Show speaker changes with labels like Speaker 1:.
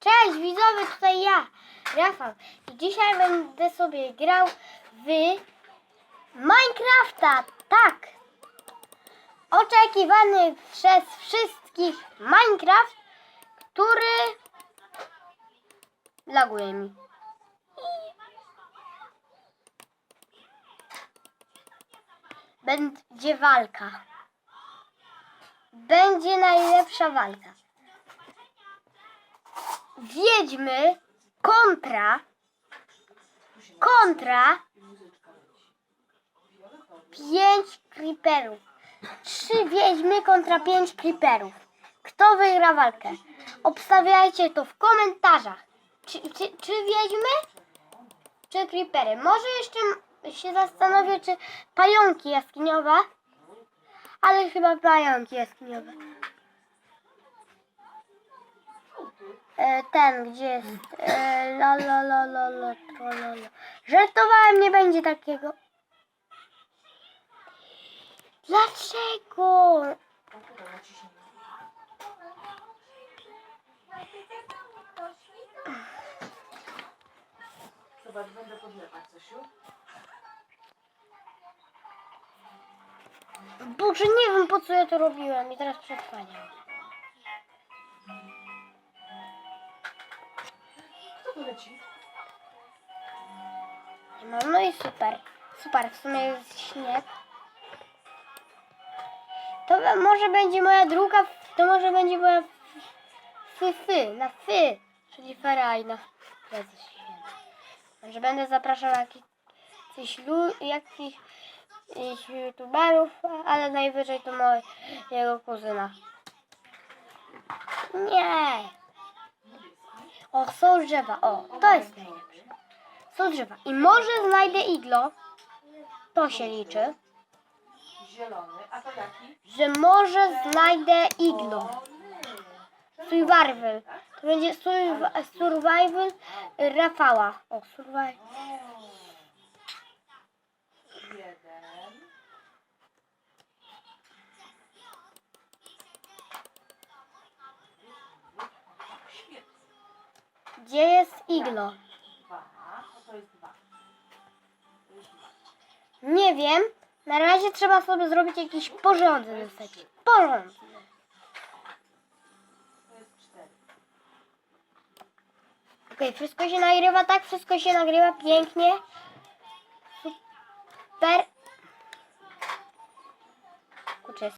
Speaker 1: Cześć widzowie, tutaj ja, Rafał. I dzisiaj będę sobie grał w Minecrafta. Tak. Oczekiwany przez wszystkich Minecraft, który laguje mi. Będzie walka. Będzie najlepsza walka. Wiedźmy kontra kontra pięć creeperów. Trzy wiedźmy kontra pięć creeperów. Kto wygra walkę? Obstawiajcie to w komentarzach. Czy, czy, czy wiedźmy? Czy creepery? Może jeszcze się zastanowię, czy pająki jaskiniowe? Ale chyba pająki jaskiniowe. Ten, gdzie jest e, la la la la la trololo. Żartowałem, nie będzie takiego. Dlaczego?
Speaker 2: Zobacz, będę podlewać.
Speaker 1: Boże, nie wiem po co ja to i teraz przetrwaniam.
Speaker 2: Tu leci?
Speaker 1: No, no i super. Super, w sumie jest śnieg. To może będzie moja druga, to może będzie moja fy, fy, na fy, czyli feraj na Jezus święty. Może będę zapraszał jakichś jakichś youtuberów, ale najwyżej to mojego kuzyna. Nie! O, są drzewa, o, to jest najlepsze. Są drzewa. I może znajdę iglo. To się liczy.
Speaker 2: Zielony, a to jaki?
Speaker 1: Że może znajdę iglo. Survival. To będzie survi- survival Rafała. O, survival. Gdzie jest iglo? Nie wiem. Na razie trzeba sobie zrobić jakiś.
Speaker 2: To jest cztery.
Speaker 1: Okej, wszystko się nagrywa tak, wszystko się nagrywa pięknie. Super.